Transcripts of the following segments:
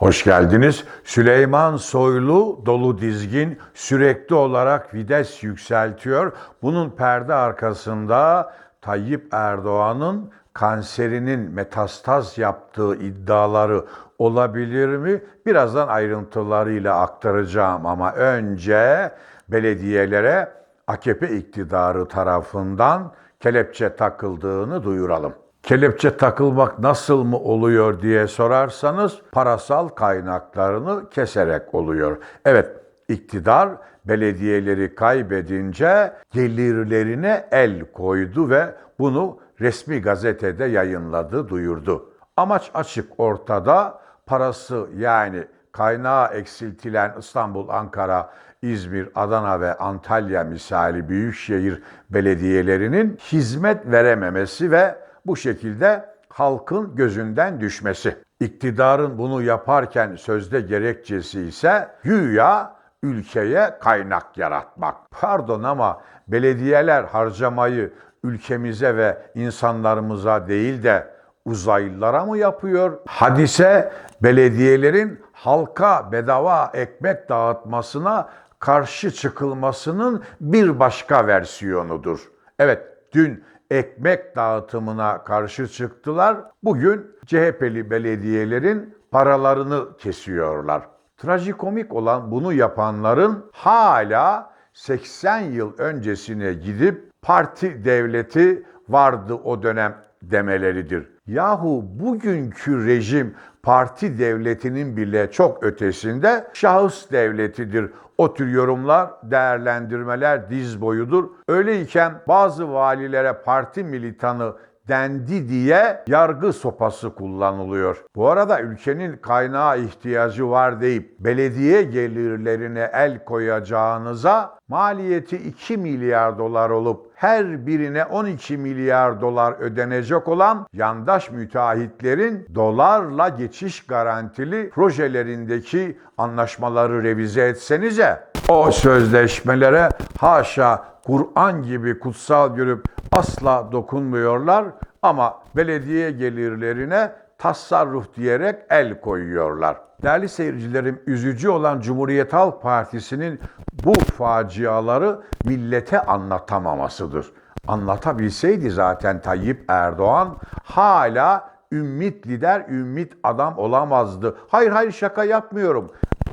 Hoş geldiniz. Süleyman Soylu dolu dizgin sürekli olarak vites yükseltiyor. Bunun perde arkasında Tayyip Erdoğan'ın kanserinin metastaz yaptığı iddiaları olabilir mi? Birazdan ayrıntılarıyla aktaracağım ama önce belediyelere AKP iktidarı tarafından kelepçe takıldığını duyuralım. Kelepçe takılmak nasıl mı oluyor diye sorarsanız parasal kaynaklarını keserek oluyor. Evet, iktidar belediyeleri kaybedince gelirlerine el koydu ve bunu resmi gazetede yayınladı, duyurdu. Amaç açık ortada. Parası yani kaynağı eksiltilen İstanbul, Ankara, İzmir, Adana ve Antalya misali büyükşehir belediyelerinin hizmet verememesi ve bu şekilde halkın gözünden düşmesi. İktidarın bunu yaparken sözde gerekçesi ise güya ülkeye kaynak yaratmak. Pardon ama belediyeler harcamayı ülkemize ve insanlarımıza değil de uzaylılara mı yapıyor? Hadise belediyelerin halka bedava ekmek dağıtmasına karşı çıkılmasının bir başka versiyonudur. Evet, dün ekmek dağıtımına karşı çıktılar. Bugün CHP'li belediyelerin paralarını kesiyorlar. Trajikomik olan bunu yapanların hala 80 yıl öncesine gidip parti devleti vardı o dönem demeleridir. Yahu bugünkü rejim parti devletinin bile çok ötesinde şahıs devletidir. O tür yorumlar, değerlendirmeler diz boyudur. Öyleyken bazı valilere parti militanı dendi diye yargı sopası kullanılıyor. Bu arada ülkenin kaynağı ihtiyacı var deyip belediye gelirlerine el koyacağınıza maliyeti 2 milyar dolar olup her birine 12 milyar dolar ödenecek olan yandaş müteahhitlerin dolarla geçiş garantili projelerindeki anlaşmaları revize etsenize o sözleşmelere haşa Kur'an gibi kutsal görüp asla dokunmuyorlar ama belediye gelirlerine tasarruf diyerek el koyuyorlar. Değerli seyircilerim, üzücü olan Cumhuriyet Halk Partisi'nin bu faciaları millete anlatamamasıdır. Anlatabilseydi zaten Tayyip Erdoğan hala ümmit lider, ümmit adam olamazdı. Hayır hayır şaka yapmıyorum.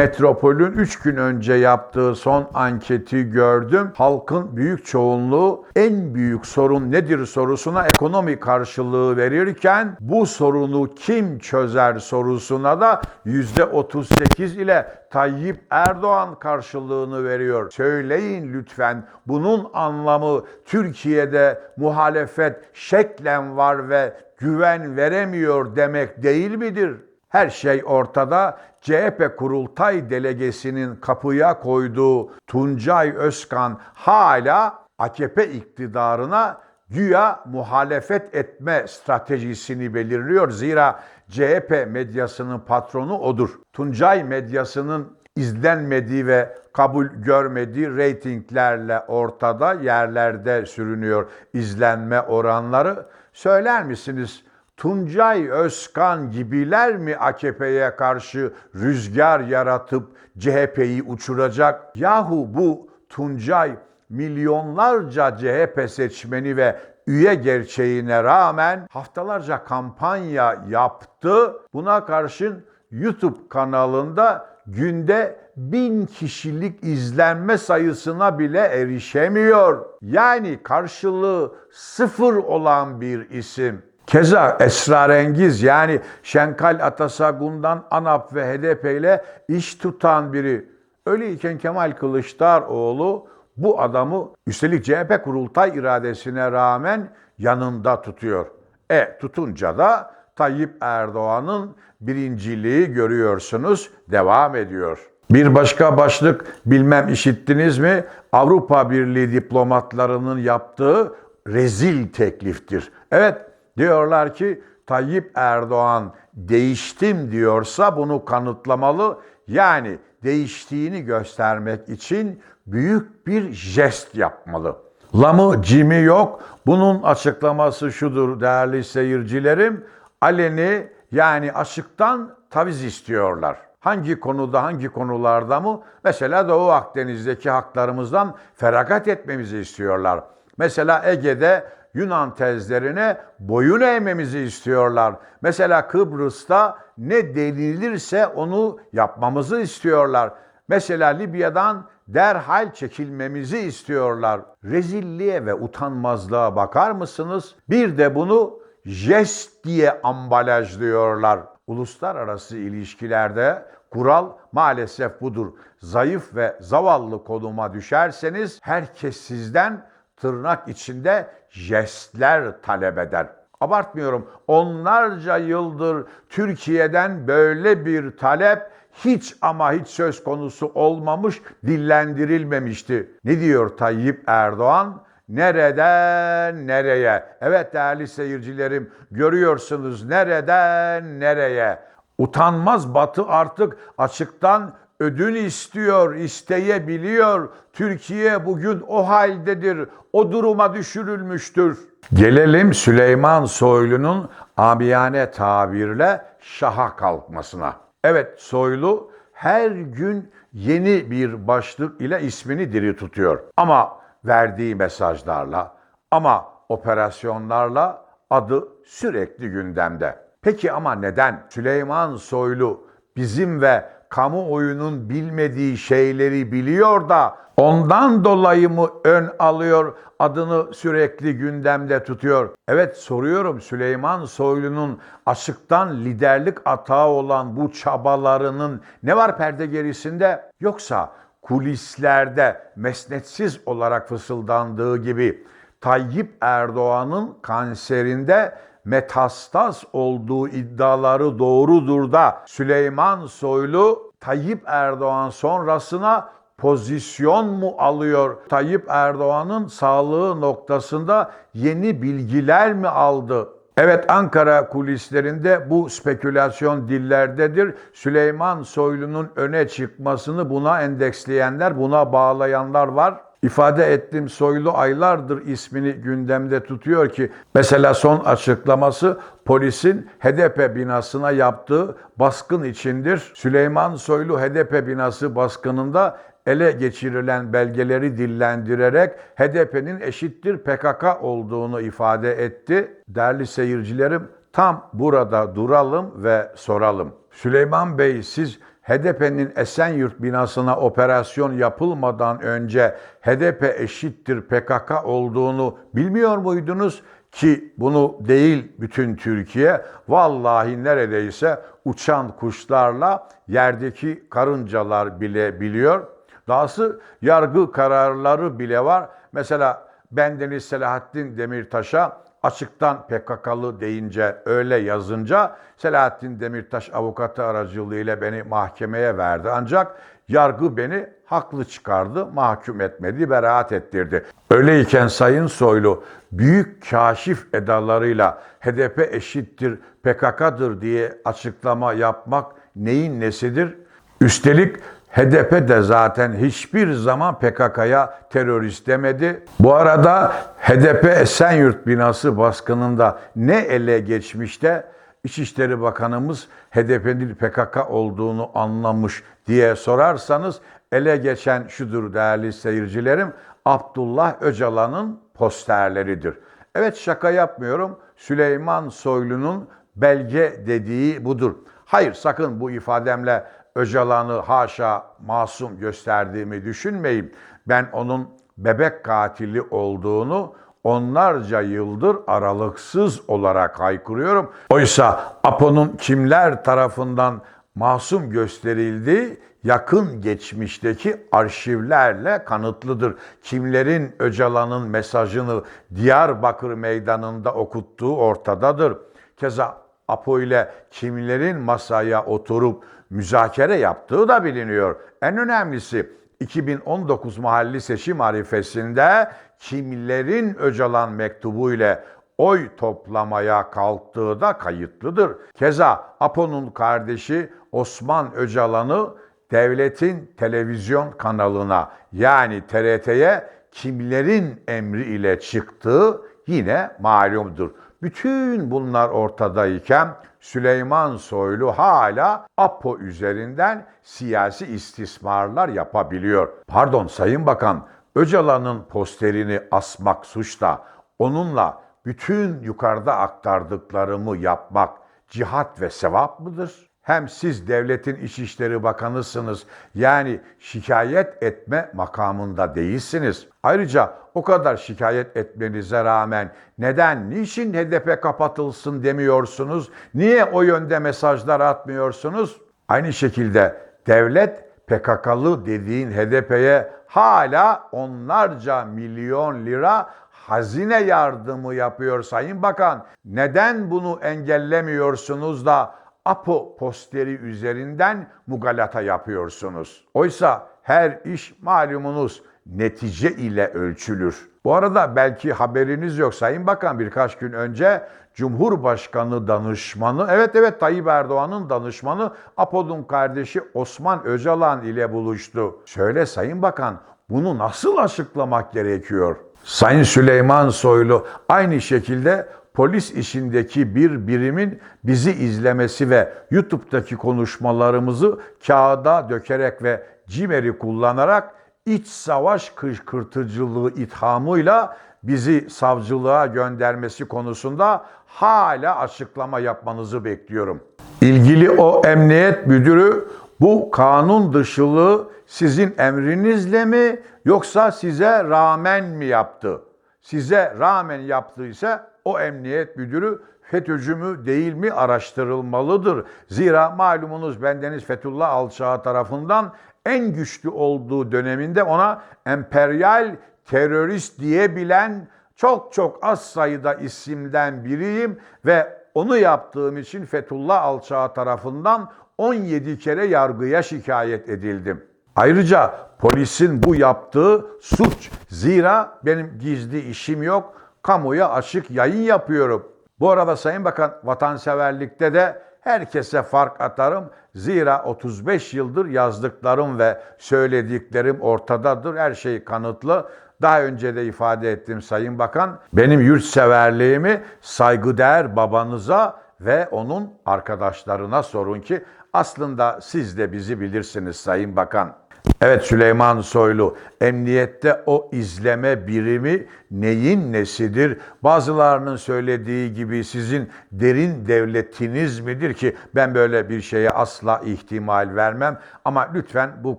Metropol'ün 3 gün önce yaptığı son anketi gördüm. Halkın büyük çoğunluğu en büyük sorun nedir sorusuna ekonomi karşılığı verirken bu sorunu kim çözer sorusuna da %38 ile Tayyip Erdoğan karşılığını veriyor. Söyleyin lütfen bunun anlamı Türkiye'de muhalefet şeklen var ve güven veremiyor demek değil midir? Her şey ortada. CHP kurultay delegesinin kapıya koyduğu Tuncay Özkan hala AKP iktidarına güya muhalefet etme stratejisini belirliyor. Zira CHP medyasının patronu odur. Tuncay medyasının izlenmediği ve kabul görmediği reytinglerle ortada yerlerde sürünüyor izlenme oranları. Söyler misiniz? Tuncay Özkan gibiler mi AKP'ye karşı rüzgar yaratıp CHP'yi uçuracak? Yahu bu Tuncay milyonlarca CHP seçmeni ve üye gerçeğine rağmen haftalarca kampanya yaptı. Buna karşın YouTube kanalında günde bin kişilik izlenme sayısına bile erişemiyor. Yani karşılığı sıfır olan bir isim. Keza esrarengiz yani Şenkal Atasagun'dan ANAP ve HDP ile iş tutan biri. Öyleyken Kemal Kılıçdaroğlu bu adamı üstelik CHP kurultay iradesine rağmen yanında tutuyor. E tutunca da Tayyip Erdoğan'ın birinciliği görüyorsunuz devam ediyor. Bir başka başlık bilmem işittiniz mi? Avrupa Birliği diplomatlarının yaptığı rezil tekliftir. Evet diyorlar ki Tayyip Erdoğan değiştim diyorsa bunu kanıtlamalı. Yani değiştiğini göstermek için büyük bir jest yapmalı. Lamı cimi yok. Bunun açıklaması şudur değerli seyircilerim. Aleni Yani açıktan taviz istiyorlar. Hangi konuda, hangi konularda mı? Mesela Doğu Akdeniz'deki haklarımızdan feragat etmemizi istiyorlar. Mesela Ege'de Yunan tezlerine boyun eğmemizi istiyorlar. Mesela Kıbrıs'ta ne denilirse onu yapmamızı istiyorlar. Mesela Libya'dan derhal çekilmemizi istiyorlar. Rezilliğe ve utanmazlığa bakar mısınız? Bir de bunu jest diye ambalajlıyorlar. Uluslararası ilişkilerde kural maalesef budur. Zayıf ve zavallı konuma düşerseniz herkes sizden tırnak içinde jestler talep eder. Abartmıyorum. Onlarca yıldır Türkiye'den böyle bir talep hiç ama hiç söz konusu olmamış, dillendirilmemişti. Ne diyor Tayyip Erdoğan? Nereden nereye? Evet değerli seyircilerim görüyorsunuz nereden nereye? Utanmaz Batı artık açıktan ödün istiyor, isteyebiliyor. Türkiye bugün o haldedir, o duruma düşürülmüştür. Gelelim Süleyman Soylu'nun amiyane tabirle şaha kalkmasına. Evet Soylu her gün yeni bir başlık ile ismini diri tutuyor. Ama verdiği mesajlarla ama operasyonlarla adı sürekli gündemde. Peki ama neden Süleyman Soylu bizim ve kamuoyunun bilmediği şeyleri biliyor da ondan dolayı mı ön alıyor, adını sürekli gündemde tutuyor? Evet soruyorum Süleyman Soylu'nun açıktan liderlik atağı olan bu çabalarının ne var perde gerisinde? Yoksa kulislerde mesnetsiz olarak fısıldandığı gibi Tayyip Erdoğan'ın kanserinde metastaz olduğu iddiaları doğrudur da Süleyman Soylu Tayyip Erdoğan sonrasına pozisyon mu alıyor? Tayyip Erdoğan'ın sağlığı noktasında yeni bilgiler mi aldı? Evet Ankara kulislerinde bu spekülasyon dillerdedir. Süleyman Soylu'nun öne çıkmasını buna endeksleyenler, buna bağlayanlar var. İfade ettim Soylu aylardır ismini gündemde tutuyor ki mesela son açıklaması polisin HDP binasına yaptığı baskın içindir. Süleyman Soylu HDP binası baskınında ele geçirilen belgeleri dillendirerek HDP'nin eşittir PKK olduğunu ifade etti. Değerli seyircilerim tam burada duralım ve soralım. Süleyman Bey siz HDP'nin Esenyurt binasına operasyon yapılmadan önce HDP eşittir PKK olduğunu bilmiyor muydunuz? Ki bunu değil bütün Türkiye, vallahi neredeyse uçan kuşlarla yerdeki karıncalar bile biliyor. Dahası yargı kararları bile var. Mesela bendeniz Selahattin Demirtaş'a açıktan PKK'lı deyince öyle yazınca Selahattin Demirtaş avukatı aracılığıyla beni mahkemeye verdi. Ancak yargı beni haklı çıkardı, mahkum etmedi, beraat ettirdi. Öyleyken Sayın Soylu büyük kaşif edalarıyla HDP eşittir PKK'dır diye açıklama yapmak neyin nesidir? Üstelik HDP de zaten hiçbir zaman PKK'ya terörist demedi. Bu arada HDP Esenyurt binası baskınında ne ele geçmişte İçişleri Bakanımız HDP'nin PKK olduğunu anlamış diye sorarsanız ele geçen şudur değerli seyircilerim. Abdullah Öcalan'ın posterleridir. Evet şaka yapmıyorum. Süleyman Soylu'nun belge dediği budur. Hayır sakın bu ifademle Öcalan'ı haşa masum gösterdiğimi düşünmeyin. Ben onun bebek katili olduğunu onlarca yıldır aralıksız olarak haykırıyorum. Oysa Apo'nun kimler tarafından masum gösterildiği yakın geçmişteki arşivlerle kanıtlıdır. Kimlerin Öcalan'ın mesajını Diyarbakır meydanında okuttuğu ortadadır. Keza Apo ile kimlerin masaya oturup müzakere yaptığı da biliniyor. En önemlisi 2019 mahalli seçim arifesinde kimlerin Öcalan mektubu ile oy toplamaya kalktığı da kayıtlıdır. Keza Apo'nun kardeşi Osman Öcalan'ı devletin televizyon kanalına yani TRT'ye kimlerin emri ile çıktığı yine malumdur. Bütün bunlar ortadayken Süleyman Soylu hala APO üzerinden siyasi istismarlar yapabiliyor. Pardon Sayın Bakan, Öcalan'ın posterini asmak suç da onunla bütün yukarıda aktardıklarımı yapmak cihat ve sevap mıdır? Hem siz devletin İçişleri Bakanısınız. Yani şikayet etme makamında değilsiniz. Ayrıca o kadar şikayet etmenize rağmen neden, niçin HDP kapatılsın demiyorsunuz? Niye o yönde mesajlar atmıyorsunuz? Aynı şekilde devlet PKK'lı dediğin HDP'ye hala onlarca milyon lira hazine yardımı yapıyor Sayın Bakan. Neden bunu engellemiyorsunuz da APO posteri üzerinden mugalata yapıyorsunuz? Oysa her iş malumunuz netice ile ölçülür. Bu arada belki haberiniz yok Sayın Bakan birkaç gün önce Cumhurbaşkanı danışmanı, evet evet Tayyip Erdoğan'ın danışmanı Apo'nun kardeşi Osman Öcalan ile buluştu. Söyle Sayın Bakan bunu nasıl açıklamak gerekiyor? Sayın Süleyman Soylu aynı şekilde polis işindeki bir birimin bizi izlemesi ve YouTube'daki konuşmalarımızı kağıda dökerek ve cimeri kullanarak iç savaş kışkırtıcılığı ithamıyla bizi savcılığa göndermesi konusunda hala açıklama yapmanızı bekliyorum. İlgili o emniyet müdürü bu kanun dışılığı sizin emrinizle mi yoksa size rağmen mi yaptı? Size rağmen yaptıysa o emniyet müdürü FETÖ'cü mü değil mi araştırılmalıdır. Zira malumunuz bendeniz Fethullah Alçağı tarafından en güçlü olduğu döneminde ona emperyal terörist diyebilen çok çok az sayıda isimden biriyim ve onu yaptığım için Fethullah Alçağı tarafından 17 kere yargıya şikayet edildim. Ayrıca polisin bu yaptığı suç. Zira benim gizli işim yok. Kamuya açık yayın yapıyorum. Bu arada Sayın Bakan vatanseverlikte de herkese fark atarım. Zira 35 yıldır yazdıklarım ve söylediklerim ortadadır. Her şey kanıtlı. Daha önce de ifade ettim Sayın Bakan. Benim yurtseverliğimi saygıdeğer babanıza ve onun arkadaşlarına sorun ki aslında siz de bizi bilirsiniz Sayın Bakan. Evet Süleyman Soylu, emniyette o izleme birimi neyin nesidir? Bazılarının söylediği gibi sizin derin devletiniz midir ki ben böyle bir şeye asla ihtimal vermem. Ama lütfen bu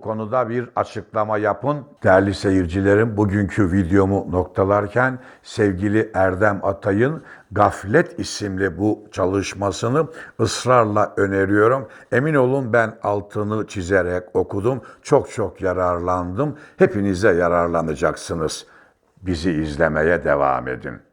konuda bir açıklama yapın. Değerli seyircilerim, bugünkü videomu noktalarken sevgili Erdem Atay'ın Gaflet isimli bu çalışmasını ısrarla öneriyorum. Emin olun ben altını çizerek okudum. Çok çok yararlandım. Hepinize yararlanacaksınız. Bizi izlemeye devam edin.